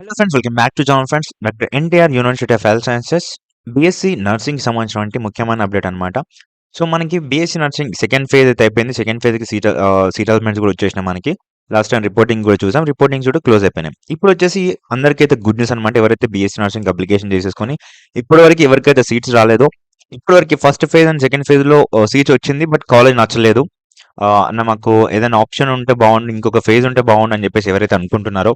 Hello friends welcome back to John friends doctor NTR university of health sciences BSc nursing సంబంధించినటువంటి ముఖ్యమైన update అనమాట so మనకి BSc nursing second phase అయితే అయిపోయింది. Second ఫేజ్కి seat seat కూడా వచ్చేసినాయి మనకి. లాస్ట్ టైం రిపోర్టింగ్ కూడా చూసాం. రిపోర్టింగ్స్ కూడా క్లోజ్ అయిపోయినాయి. ఇప్పుడు వచ్చేసి అందరికైతే గుడ్ న్యూస్ అనమాట ఎవరైతే బీఎస్సీ నర్సింగ్ అప్లికేషన్ చేసేసుకొని ఇప్పటి వరకు ఎవరికైతే సీట్స్ రాలేదో ఇప్పటివరకు ఫస్ట్ ఫేజ్ అండ్ సెకండ్ ఫేజ్లో uh, సీట్స్ వచ్చింది. బట్ కాలేజ్ నచ్చలేదు. Uh, అన్న మాకు ఏదైనా ఆప్షన్ ఉంటే బాగుండు ఇంకొక ఫేజ్ ఉంటే బాగుండు అని చెప్పేసి ఎవరైతే అనుకుంటున్నారో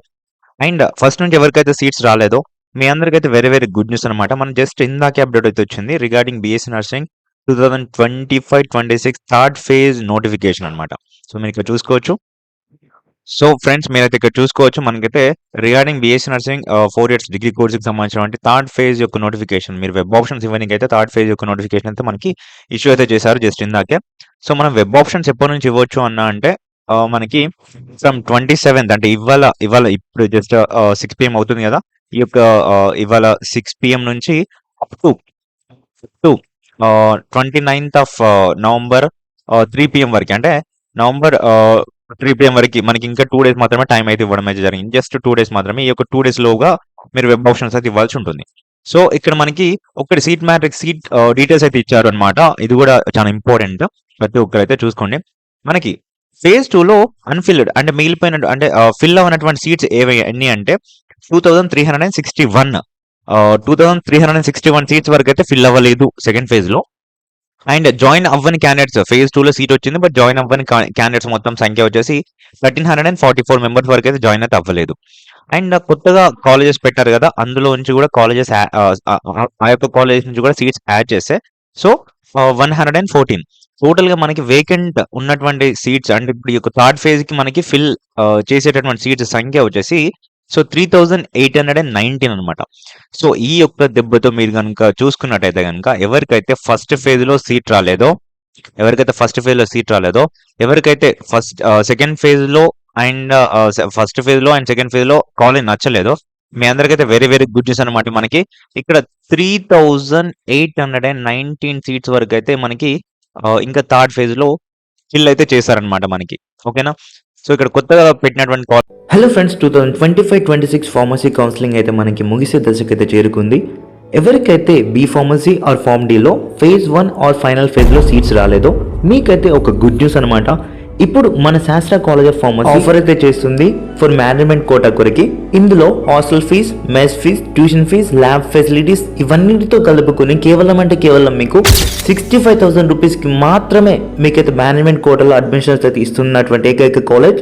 అండ్ ఫస్ట్ నుంచి ఎవరికైతే సీట్స్ రాలేదో మీ అందరికైతే వెరీ వెరీ గుడ్ న్యూస్ అనమాట మనం జస్ట్ ఇందాకే అప్డేట్ అయితే వచ్చింది regarding BSc nursing two thousand twenty five twenty six third phase notification అనమాట సో మీరు ఇక్కడ చూసుకోవచ్చు. సో ఫ్రెండ్స్ మీరైతే ఇక్కడ చూసుకోవచ్చు. మనకైతే regarding BSc nursing four years degree కోర్సుకి సంబంధించినటువంటి థర్డ్ ఫేజ్ యొక్క నోటిఫికేషన్ మీరు వెబ్ ఆప్షన్స్ ఇవ్వడానికి అయితే థర్డ్ ఫేజ్ యొక్క నోటిఫికేషన్ అయితే మనకి ఇష్యూ అయితే చేశారు జస్ట్ ఇందాకే. సో మనం వెబ్ ఆప్షన్స్ ఎప్పటి నుంచి ఇవ్వచ్చు అన్న అంటే మనకి ఫ్రమ్ ట్వంటీ సెవెంత్ అంటే ఇవాళ ఇవాళ ఇప్పుడు జస్ట్ సిక్స్ పిఎం అవుతుంది కదా? ఈ యొక్క ఇవాళ సిక్స్ పిఎం నుంచి up to two twenty ninth of November three PM వరకు. అంటే నవంబర్ త్రీ పిఎం వరకు మనకి ఇంకా టూ డేస్ మాత్రమే టైం అయితే ఇవ్వడం అయితే జరిగింది. జస్ట్ టూ డేస్ మాత్రమే. ఈ యొక్క టూ డేస్ లోగా మీరు వెబ్ ఆప్షన్స్ అయితే ఇవ్వాల్సి ఉంటుంది. సో ఇక్కడ మనకి ఒకటి సీట్ మ్యాట్రిక్స్ సీట్ డీటెయిల్స్ అయితే ఇచ్చారు అనమాట ఇది కూడా చాలా ఇంపార్టెంట్ ప్రతి ఒక్కరైతే చూసుకోండి. మనకి ఫేజ్లో అన్ఫిల్డ్ అంటే మిగిలిపోయిన అంటే uh, ఫిల్ అవ్వనటువంటి సీట్స్ ఏవి ఎన్ని అంటే two thousand three hundred and sixty one two thousand three hundred and sixty one seats వరకు అయితే ఫిల్ అవ్వలేదు సెకండ్ ఫేజ్లో అండ్ జాయిన్ అవ్వని క్యాండిడేట్స్ ఫేజ్ టూ లో సీట్ వచ్చింది బట్ జాయిన్ అవ్వని క్యాండిడేట్స్ మొత్తం సంఖ్య వచ్చేసి thirteen hundred and forty four members వరకు అయితే జాయిన్ అయితే అవ్వలేదు. అండ్ కొత్తగా కాలేజెస్ పెట్టారు కదా అందులో నుంచి కూడా కాలేజెస్ uh, ఆ యొక్క కాలేజెస్ నుంచి కూడా సీట్స్ యాడ్ చేస్తే so one hundred and fourteen టోటల్గా మనకి వేకెంట్ ఉన్నటువంటి సీట్స్ అంటే ఇప్పుడు ఈ యొక్క థర్డ్ ఫేజ్కి మనకి ఫిల్ చేసేటటువంటి సీట్స్ సంఖ్య వచ్చేసి so three thousand eight hundred and nineteen అనమాట సో ఈ యొక్క దెబ్బతో మీరు కనుక చూసుకున్నట్టయితే కనుక ఎవరికైతే ఫస్ట్ ఫేజ్లో సీట్ రాలేదో ఎవరికైతే ఫస్ట్ ఫేజ్లో సీట్ రాలేదో ఎవరికైతే ఫస్ట్ సెకండ్ ఫేజ్లో అండ్ ఫస్ట్ ఫేజ్లో అండ్ సెకండ్ ఫేజ్లో కాలేజ్ నచ్చలేదో మీ అందరికైతే వెరీ వెరీ గుడ్ న్యూస్ అనమాట మనకి. ఇక్కడ three thousand eight hundred and nineteen seats వరకు అయితే మనకి ఇంకా థర్డ్ ఫేజ్లో ఫిల్ అయితే చేశారనమాట మనకి. ఓకేనా? సో ఇక్కడ కొత్తగా పెట్టినటువంటి call hello friends two thousand twenty five twenty six pharmacy counselling అయితే మనకి ముగిసే దశకైతే చేరుకుంది. ఎవరికైతే బీ ఫార్మసీ ఆర్ ఫార్మ్ డీలో ఫేజ్ వన్ ఆర్ ఫైనల్ ఫేజ్లో సీట్స్ రాలేదో మీకైతే ఒక గుడ్ న్యూస్ అనమాట ఇప్పుడు మన శాస్త్ర కాలేజ్ ఆఫ్ ఫార్మసీ ఆఫర్ అయితే చేస్తుంది. ఫర్ మేనేజ్మెంట్ కోటా కొరకి. ఇందులో hostel fees mess fees tuition fees lab facilities ఇవన్నిటితో కలుపుకొని కేవలం అంటే కేవలం మీకు సిక్స్టీ ఫైవ్ థౌసండ్ రూపీస్కి మాత్రమే మీకైతే మేనేజ్మెంట్ కోటాలో అడ్మిషన్స్ అయితే ఇస్తున్నటువంటి ఏకైక కాలేజ్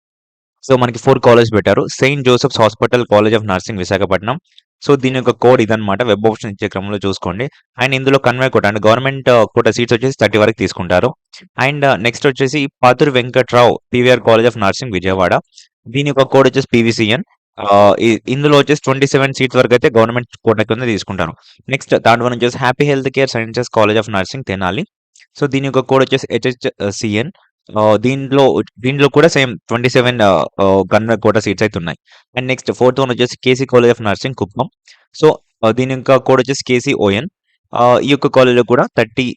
సో మనకి ఫోర్ కాలేజ్ పెట్టారు. Saint Joseph's hospital college of nursing Visakhapatnam. So దీని యొక్క కోడ్ ఇదనమాట వెబ్ ఆప్షన్ ఇచ్చే క్రమంలో చూసుకోండి. అండ్ ఇందులో convenor quota and government quota seats వచ్చేసి థర్టీ వరకు తీసుకుంటారు. అండ్ uh, నెక్స్ట్ వచ్చేసి Pathuru Venkatrao PVR college of nursing Vijayawada. దీని యొక్క కోడ్ వచ్చేసి పీవీసీఎన్ uh, ఇందులో వచ్చేసి ట్వంటీ సెవెన్ సీట్స్ వరకు అయితే గవర్నమెంట్ కోట కింద తీసుకుంటారు. నెక్స్ట్ థర్డ్ వన్ వచ్చేసి happy health care sciences college of nursing Tenali. So దీని యొక్క కోడ్ వచ్చేసి హెచ్హెచ్సిఎన్ దీంట్లో దీంట్లో కూడా సేమ్ ట్వంటీ సెవెన్ గన్ కోట సీట్స్ అయితే ఉన్నాయి. అండ్ నెక్స్ట్ ఫోర్త్ వన్ వచ్చేసి KC college of nursing Kuppam. So దీని యొక్క కోడ్ వచ్చేసి కేసీ ఓఎన్. ఈ యొక్క కాలేజ్లో కూడా థర్టీ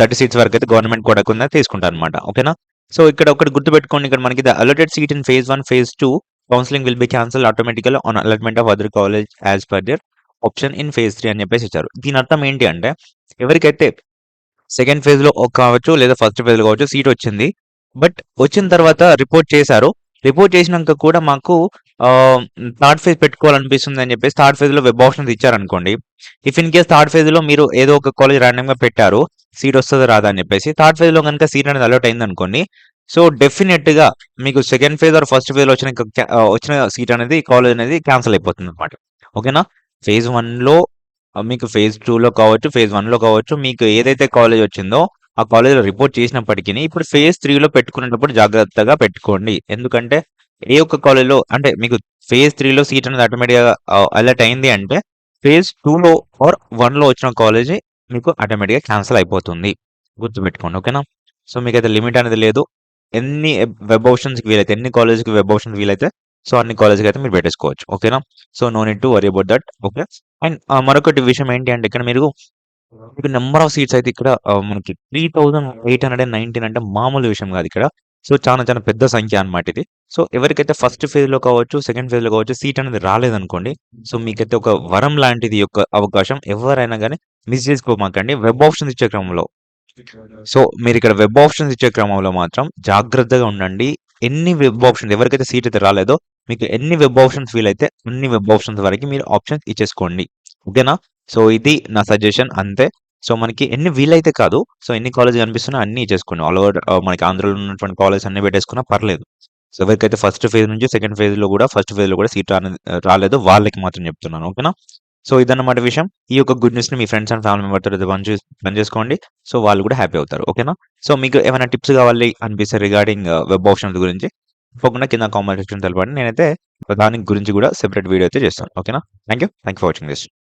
థర్టీ సీట్స్ వరకు అయితే గవర్నమెంట్ కోట కింద తీసుకుంటారు అనమాట ఓకేనా? సో ఇక్కడ ఒకటి గుర్తుపెట్టుకోండి. ఇక్కడ మనకి the allotted seat in phase one phase two counselling will be cancel automatical on allotment of other college as per their option in phase three అని చెప్పేసి ఇచ్చారు. దీని అర్థం ఏంటి అంటే ఎవరికైతే సెకండ్ ఫేజ్లో ఒక కావచ్చు లేదా ఫస్ట్ ఫేజ్లో కావచ్చు సీట్ వచ్చింది. బట్ వచ్చిన తర్వాత రిపోర్ట్ చేశారు. రిపోర్ట్ చేసినాక కూడా మాకు థర్డ్ ఫేజ్ పెట్టుకోవాలనిపిస్తుంది అని చెప్పేసి థర్డ్ ఫేజ్లో వెబ్ ఆప్షన్స్ ఇచ్చారనుకోండి. ఇఫ్ ఇన్ కేస్ థర్డ్ ఫేజ్లో మీరు ఏదో ఒక కాలేజ్ ర్యాండమ్గా పెట్టారు సీట్ వస్తుందో రాదా అని చెప్పేసి థర్డ్ ఫేజ్లో కనుక సీట్ అనేది అలౌట్ అయింది అనుకోండి సో డెఫినెట్గా మీకు సెకండ్ ఫేజ్ ఆర్ ఫస్ట్ ఫేజ్లో వచ్చిన వచ్చిన సీట్ అనేది కాలేజ్ అనేది క్యాన్సిల్ అయిపోతుంది అనమాట ఓకేనా ఫేజ్ వన్లో మీకు ఫేజ్ టూలో కావచ్చు ఫేజ్ వన్లో కావచ్చు మీకు ఏదైతే కాలేజ్ వచ్చిందో ఆ కాలేజీలో రిపోర్ట్ చేసినప్పటికీ ఇప్పుడు ఫేజ్ త్రీలో పెట్టుకునేటప్పుడు జాగ్రత్తగా పెట్టుకోండి ఎందుకంటే ఏ ఒక్క కాలేజ్లో అంటే మీకు ఫేజ్ త్రీలో సీట్ అనేది ఆటోమేటిక్గా అలర్ట్ అయింది అంటే ఫేజ్ టూలో ఆర్ వన్లో వచ్చిన కాలేజీ మీకు ఆటోమేటిక్‌గా క్యాన్సిల్ అయిపోతుంది. గుర్తుపెట్టుకోండి. ఓకేనా? సో, మీకైతే లిమిట్ అనేది లేదు. ఎన్ని వెబ్ ఆప్షన్స్‌కి వీలైతే ఎన్ని కాలేజ్‌కి వెబ్ ఆప్షన్స్ వీలైతే సో, అన్ని కాలేజ్‌కైతే మీరు పెట్టేసుకోవచ్చు. ఓకేనా? So, no need to worry about that okay. And మరొకటి విషయం ఏంటి అంటే ఇక్కడ మీరు మీకు నెంబర్ ఆఫ్ సీట్స్ అయితే ఇక్కడ మనకి three thousand eight hundred nineteen అంటే మామూలు విషయం కాదు ఇక్కడ. సో, చాలా చాలా పెద్ద సంఖ్య అన్నమాట ఇది. సో, ఎవరికైతే ఫస్ట్ ఫేజ్‌లో కావచ్చు, సెకండ్ ఫేజ్‌లో కావచ్చు సీట్ అనేది రాలేదనుకోండి. సో, మీకైతే ఒక వరం లాంటిది యొక్క అవకాశం. ఎవరైనా కానీ మిస్ చేసుకోమాకండి. వెబ్ ఆప్షన్స్ ఇచ్చే క్రమంలో. సో, మీరు ఇక్కడ వెబ్ ఆప్షన్స్ ఇచ్చే క్రమంలో మాత్రం జాగ్రత్తగా ఉండండి. ఎన్ని వెబ్ ఆప్షన్స్ ఎవరికైతే సీట్ అయితే రాలేదో మీకు ఎన్ని వెబ్ ఆప్షన్స్ వీలైతే అన్ని వెబ్ ఆప్షన్స్ వరకు మీరు ఆప్షన్స్ ఇచ్చేసుకోండి. ఓకేనా? సో, ఇది నా సజెషన్ అంతే. సో, మనకి ఎన్ని వీలైతే కాదు. సో, ఎన్ని కాలేజ్ కనిపిస్తున్నా అన్ని ఇచ్చేసుకోండి. ఆల్ ఓవర్ uh, మనకి ఆంధ్రలో ఉన్నటువంటి కాలేజ్ అన్ని పెట్టేసుకున్నా పర్లేదు. సో, ఎవరికైతే ఫస్ట్ ఫేజ్ నుంచి సెకండ్ ఫేజ్‌లో కూడా ఫస్ట్ ఫేజ్‌లో కూడా సీట్ uh, రాలేదు వాళ్ళకి మాత్రం చెప్తున్నాను. ఓకేనా? సో, ఇదన్నమాట విషయం. ఈ యొక్క గుడ్ న్యూస్‌ని మీ ఫ్రెండ్స్ అండ్ ఫ్యామిలీ మెంబర్స్‌తో పని చేసుకోండి సో, వాళ్ళు కూడా హ్యాపీ అవుతారు. ఓకేనా? సో, మీకు ఏమైనా టిప్స్ కావాలి అనిపిస్తే రిగార్డింగ్ వెబ్ ఆప్షన్స్ గురించి తప్పకుండా కింద కామెంట్ సెక్షన్ తెలపండి. నేనైతే దాని గురించి కూడా సెపరేట్ వీడియో అయితే చేస్తాను. ఓకేనా? Thank you. Thank you for watching this.